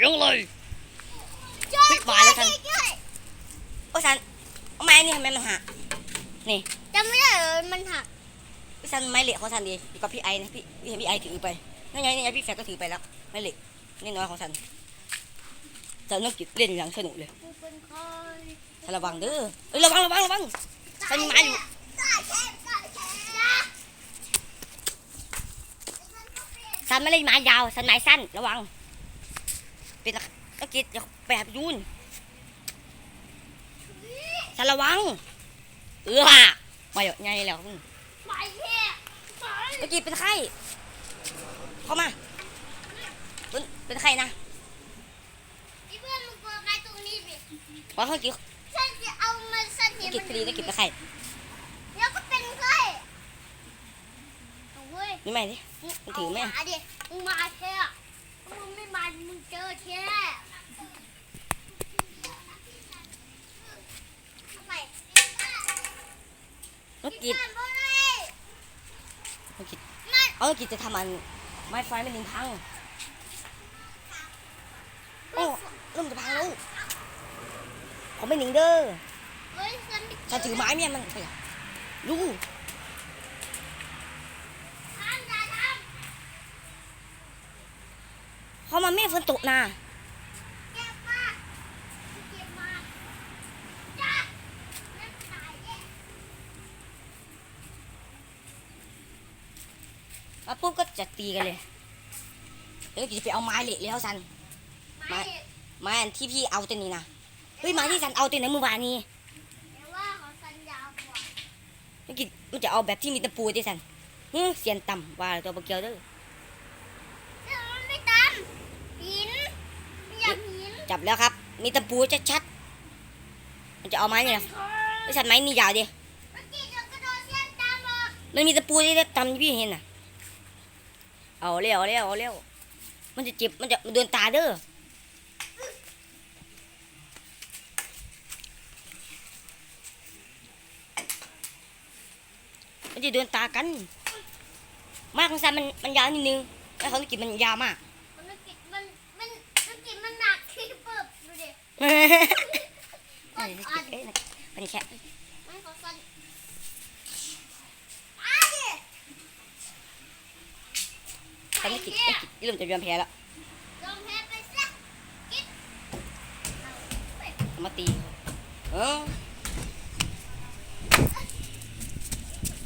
ยังเลยช่วยเฮ้ยมาแล้วกันช่วยโอ้สันเอาไม้นี่ทำไมมันหักนี่จำไม่ได้เหรอมันหักพี่สันไม้เหล็กของสันดีอยู่กับพี่ไอนะพี่พี่เห็นพี่ไอถือไปนั่นไงนี่ไงพี่แฟกก็ถือไปแล้วไม้เหล็กนี่น้อยของสันสันต้องกินเล่นอย่างสนุกเลยกูเป็นใครสันระวังเด้อเอ้ยระวังระวังระวังสันมีไม้อยู่ได้แค่ได้แค่ได้สันไม่เล่นไม้ยาวสันไม้สั้นระวัง เป็นต้องกินอย่าแบบยูนสันระวัง เออมาเยอะไงแล้วมึงไปแค่ไปเมื่อกี้เป็นไข้เข้ามาเป็นเป็นไข้นะไอ้เพื่อนมึงกลัวใครตรงนี้บิว่าเมื่อกี้ฉันจะเอามันสนิเมื่อกี้พอดีได้กินเป็นไข้แล้วก็เป็นไข้เอาเว้ยนี่ไหมดิมันถือไหมเาาดิมึงมาแค่มึง ไม่มามึงเจอแค่ทำไมเมื่อกี้บ้านบ่ได้เมื่อกี้มันเอาเมื่อกี้จะทำมันไม้ไฟไม่ลิงพัง โอ้เริ่มจะพังแล้วเขาไม่หนิงเด้อเฮ้ยฉันไม่ฉันถือไม้เนี่ยมันไปอะดู ทำอย่าท เขา มาเมฆฝนตกนะำเก็บมาเก็บมาจ้านั่นตายเด้มาปุ๊บก็จะตีกันเลยเดี๋ยวจะไปเอาไม้เหล็กแล้วสัน ไม่ไม้อันที่พี่เอาตัวนี้นะเฮ้ยไม้ที่สันเอาตัวไหนเมื่อวานนี้แต่ว่าของสัญญากว่าเมื่อกี้มันจะเอาแบบที่มีตะปูที่สันเฮ้ยเสียนต่ำว่าตัวบกเกียวเด้อ แต่มันไม่ตำหินมันอยากหิน จับแล้วครับ มีตะปูชัดๆมันจะเอาไม้เนี่ยไอ้สันไม้นี่ยาวดิเมื่อกี้จะกระโดดเส้นตามออกมันมีตะปูที่ตำที่พี่เห็นน่ะ เอาเร็วเอาเร็วเอาเร็วมันจะเจ็บมันจะมันโดนตาเด้อมันจะโดนตากัน มากของซันมันมันยาวนิดนึงแล้วเขาตะกิบมันยาวมาก มันเมื่อกี้มันมันเมื่อกี้มันหนักที่เปิบดูดิ วันนี้แค่ไม่ขอสันอาดิฉันไม่กินไม่กินเริ่มจะยอมแพ้แล้วยอมแพ้ไปซะกิ๊บเอาไปเอามาตี เออ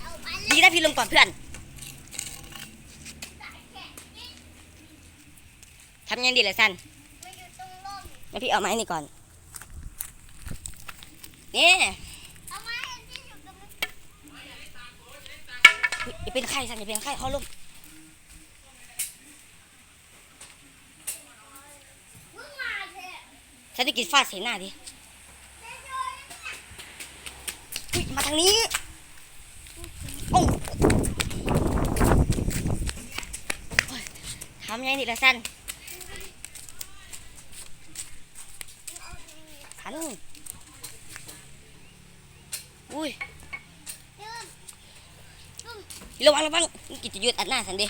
เอาไดีนะพี่ลงก่อนเพื่อนทำยังดีเลยสันแล้วพี่เอาไม้นี่ก่อน นี่เอาไม้อันที่อยู่กับมึงอย่าเป็นไข้สันอย่าเป็นไข้เขาลมมึงมาเถอะฉันจะกินฟาดใส่หน้าดิเดี๋ยวโดนเนี่ยเฮ้ยมาทางนี้โอ้โอ้ยทำยังดีละสันทัน อุ้ยเดี๋ยวตุ้มระวังระวังนี่กินจะยืดอัดหน้าสันดิ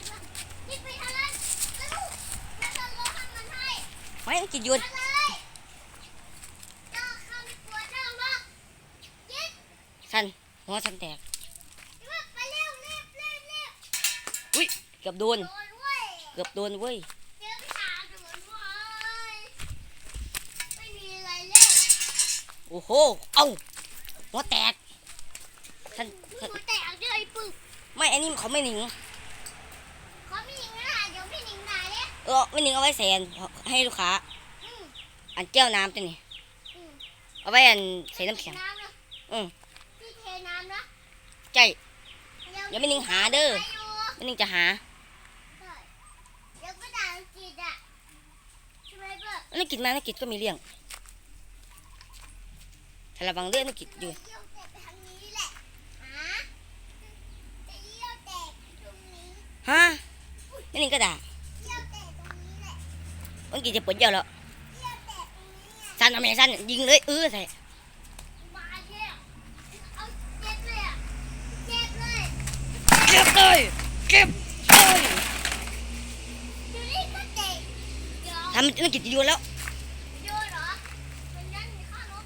นี่ไปทางนั้นแล้วแล้วฉันรอให้มันให้ไม่กินยืดมาเลยเจ้าข้าไม่กลัวเจ้าหรอกกิ๊บสันหัวสันแตกไปเร็วเร็วเร็วเร็วอุ้ยเกือบโดนโดนเว้ยเกือบโดนเว้ยเจอพี่ตาโดนเว้ยไม่มีอะไรเล่นโอ้โห เอ้าหัวแตก สันหัวแตกเลยปึกไม่อันนี้เขาไม่หนิงเขาไม่หนิงนะเดี๋ยวพี่หนิงด่าเนี่ยเออไม่หนิงเอาไว้แสนให้ลูกค้า อืมอันแก้วน้ำตัวนี้ อืมเอาไว้อันใส่น้ำแข็ง น้ำนะอืม พี่เทน้ำนะใจเดี๋ยวไม่หนิงหาเด้อไปอยู่ไม่หนิงจะหาใช่เดี๋ยวก็ด่าอังกฤษอะใช่ไหมเพื่อนอันนี้กินมาอันนี้กินก็มีเรื่องถ้าระวังเรื่องอันนี้กินอยู่เยี่ยวแตกไปทางนี้แหละฮะจะเยี่ยวแตกตรงนี้ ฮะไม่ห นิงก็ด่าเยี่ยวแตกตรงนี้แหละอันกินจะปวดเยี่ยวแล้วเยี่ยวแตกตรงนี้ไงสั้นเอาแม่สั้นยิงเลยเออใส่มาเที่ยวเอาเจ็บเลยอะเจ็บเลยเก็บเลยเก็บเลยอยู่นี่ก็เตะเดี๋ยวททำนักกิจโยนแล้วโยนเหรอมันยันมีข้ารถ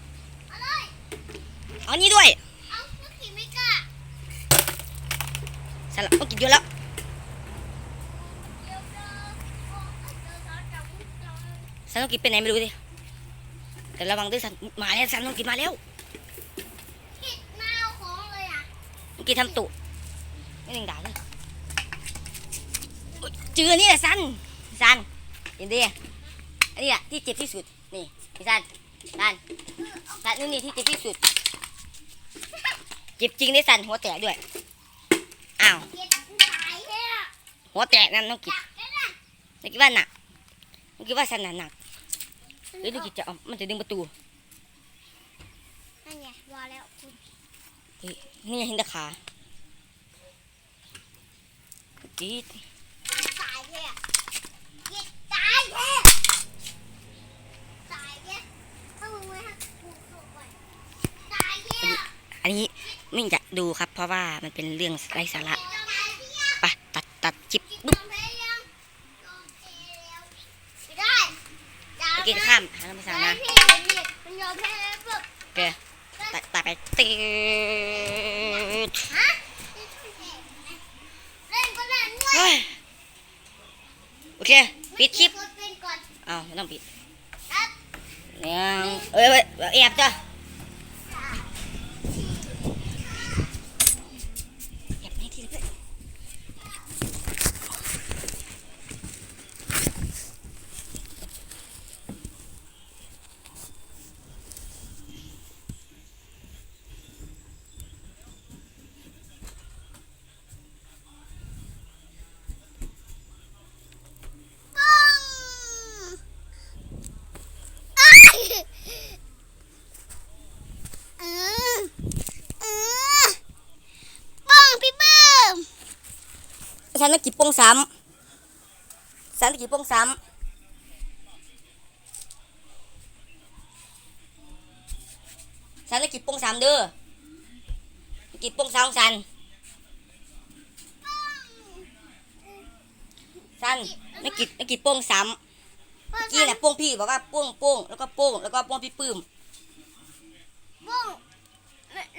เอาเลยเอานี่ด้วยเอานักขี่ไม่กล้าสลับนักกิจโยนแล้วเดี๋ยว สันนักกิจไปไหนไม่รู้ดิแต่ระวังด้วยสันมาแล้วสันนักกิจมาแล้วผิดมาเอาของเลยอะนักกิจทำตุไม่ต้องด่าเลยอุ๊ยเจอนี่แหละสันสันเห็นดิอันนี้แหละที่เจ็บที่สุดนี่นี่สันสันสันนี่นี่ที่เจ็บที่สุดเจ็บจริงได้สันหัวแตกด้วยอ้าวเก็บสายเนี่ยหัวแตกนั่นน้องกิจจับได้ละน้องกิจว่าหนักน้องกิจว่าสันหนักหนัก เฮ้ยน้องกิจจะเอามันจะดึงประตูนั่นไงวาแล้วคุณเฮ้ยนี่ไงเห็นแตะขากีดสายเนี่ยเก็บสายเนี่ยสายเนี่ยถ้ามึงไม่ให้กูส่งไปสายเนี่ยอันนี้ไม่อยากดูครับ เพราะว่ามันเป็นเรื่องไร้สาระสายเนี่ยไปตัดตัดจิบยบุ๊บ อมแพ้ยังยอมแพ้แล้วไม่ได้อย่า น้องกิจข้ามหาน้ำภาษา แพ้ นะ พี่นี่มันยอมแพ้แล้วปุ๊บ โอเคตัดตัด ไปตีดฮะเล่นก็เล่นด้วยเฮ้ยโอเคปิดคลิปกดเป็นก่อนอ้าวไม่ต้องปิดครับยังเอ้ยเอ้ยแอบจ้ะแอบให้ทีละเพื่อน ฉันนักกีโป้งซ้ำฉันนักกีโป้งซ้ำฉันนักกีโป้งซ้ำเด้อนักกีโป้งซ้ำของฉันฉันนักกีนักกีโป้งซ้ำเมื่อกี้น่ะโป้งพี่บอกว่าโป้งโป้งแล้วก็โป้งแล้วก็โป้งพี่ปื้มบุ้ง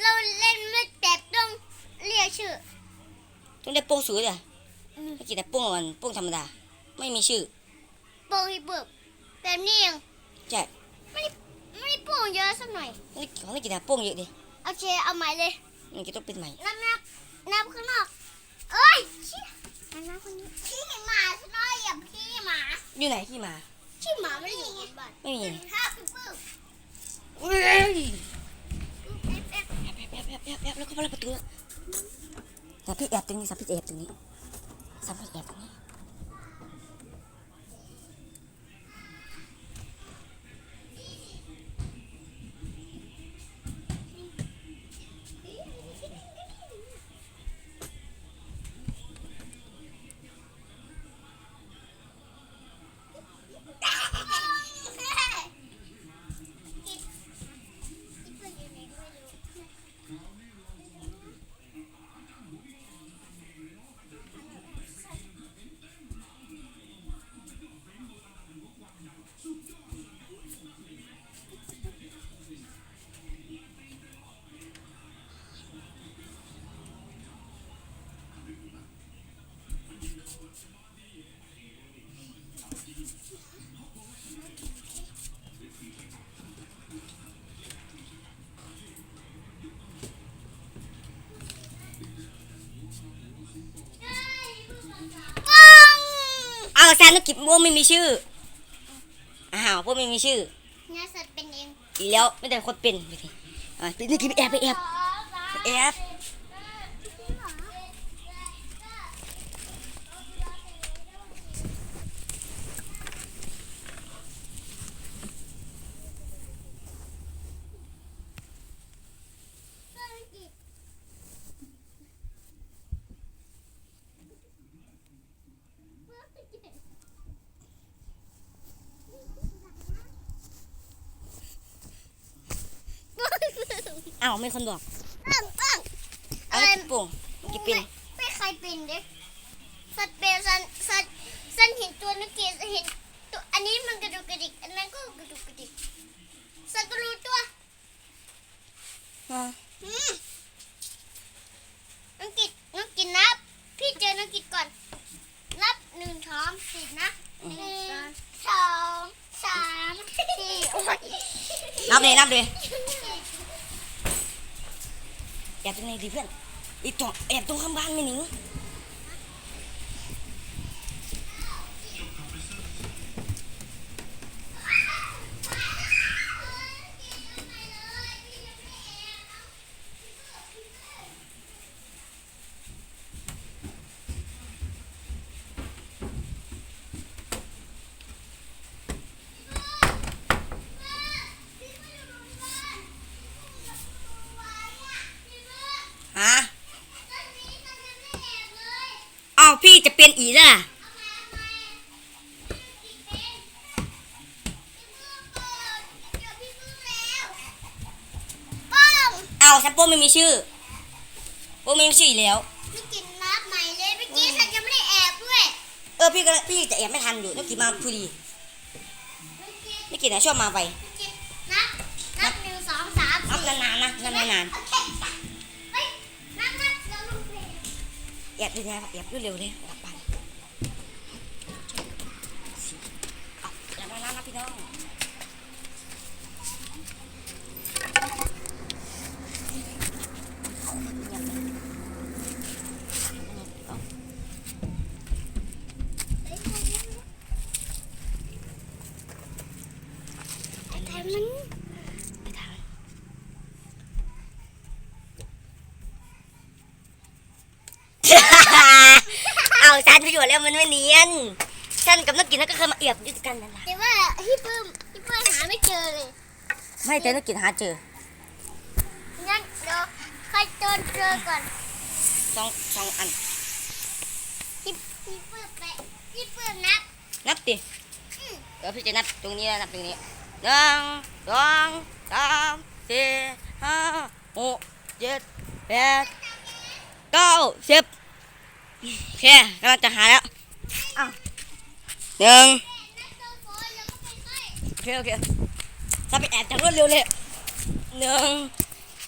เราเล่นไม่แต่ต้องเรียกชื่อต้องได้โป้งสวยเลย อืมเมื่อกี้แต่โป้งมันโป้งธรรมดา ไม่มีชื่อโป่งให้เบิบแบบนี้เองใช่ไม่ได้ไม่ได้โป่งเยอะสักหน่อยนี่ของนี่กีแต่โป้งเยอะดิเอาเชเอาใหม่เลยมันจะต้องเป็นใหม่นับนับนับข้างนอกเอ้ยเชี่ยนับนับคนนี้ขี้หมาสักหน่อยอย่าขี้หมาอยู่ไหนที่มาขี้หมาไม่ได้อยู่ในบ้านไม่มีถ้าเป็นปื้มเฮ้ยเอ๊ะเอ๊ะแอบแอบแอบแอบแอบแล้วก็มาประตูสับพี่แอบตรงนี้สับพี่แอบตรงนี้สับพี่แอบตรงนี้ ปัาแซนนักกิบพวกไม่มีชื่ออ้าวพวกไม่มีชื่อเนี่ยสัตว์เป็นเองอีกแล้วไม่ได้คนเป็นไปทีอ่านักกิบไปแอบไปแอบไปแอบ อ้าวไม่คนบอกปังปังอะไรปุ๋งกี่ปีนไม่ใครปีนเด็กสัตว์เป็นสันสัตว์สันเห็นตัวนึกเกลีเห็นตัวอันนี้มันกระดูกกระดิกอันนั้นก็กระดูกกระดิกสัตว์ก็รู้ตัวอ่านกกิดนกกินนับ พี่เจอน้อกิดก่อน นับหนึ่งช้อมสิบนะหนึ่งสองสามสี่นับเลยนับเลย ตรงไหนดีเพื่อนไอตรงแอบตรงข้างบ้านไม่หนิงฮะเอา พี่จะเป็นอีแล้วล่ะป้องเอาฉันโป้ไม่มีชื่อโป้ไม่มีชื่ออีกแล้ว พี่กินนับใหม่เลยเมื่อกี้ฉันยังไม่ได้แอบด้วย เออพี่ก็พี่จะแอบไม่ทันอยู่นึกกี่มาพอดีเมื่อกี้นี่กี่นะชอบมาไปพี่กินนับนับหนึ่งสองสามนับนานๆนะนับนานโอเคเฮ้ยนับนับแล้วลงเพลงๆแอบดูนะครับแอบเร็วๆเลยกลับบ้านเอาอย่านานๆนะ พี่น้องเอาเฮ้ยแต่มันไปทางเอาฉันไปอยู่แล้วมันไม่เนียน ฉันกับนักกินนักก็เคยมาเอียบด้วยกันนั่นแหละแต่ว่าพี่ปื้มพี่ปื้มหาไม่เจอเลยไม่แต่นักกินหาเจองั้นเดี๋ยวใครเจอเจอก่อนสองสองอันพี่พี่ปื้มไปพี่ปื้มนับนับดิอืมเดี๋ยวพี่จะนับตรงนี้นะนับตรงนี้หนึ่งสองสามสี่ห้าหกเจ็ดแปดเก้าสิบโอเคกำลังจะหาแล้วอ้าว หนึ่งโอเคโอเคถ้าไปแอบจากรวดเร็วเลยหนึ่ง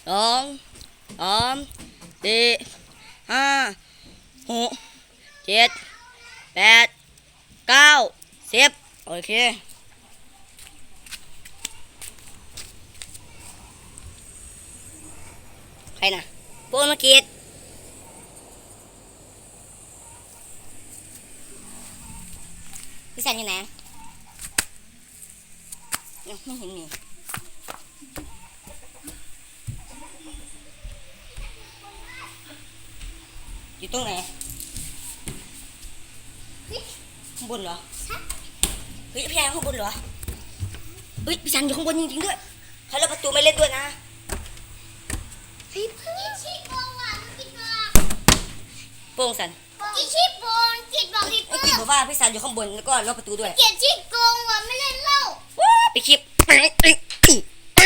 สองสามสี่ห้าหกเจ็ดแปดเก้าสิบโอเคใครนะโปรมาเกตพี่สันอยู่ไหนยังไม่เห็นมีอยู่ตรงไหน ข้างบนเหรอเฮ้ยพี่ยายข้างบนเหรอเฮ้ยพี่สันอยู่ข้างบนจริงๆด้วยเขาแล้วประตูไม่เล่นด้วยนะพี่ปื้มชีโกงว่ะมันกินบอกโป้งสันกินชีโกงกินบอกพี่ไอ้ปื้กิดมบอกว่าพี่สันอยู่ข้างบนแล้วก็ล็อกประตูด้วยเกลียดชีโกงว่ะไม่เล่นเหล้าว้าไปคลิปไปไปไป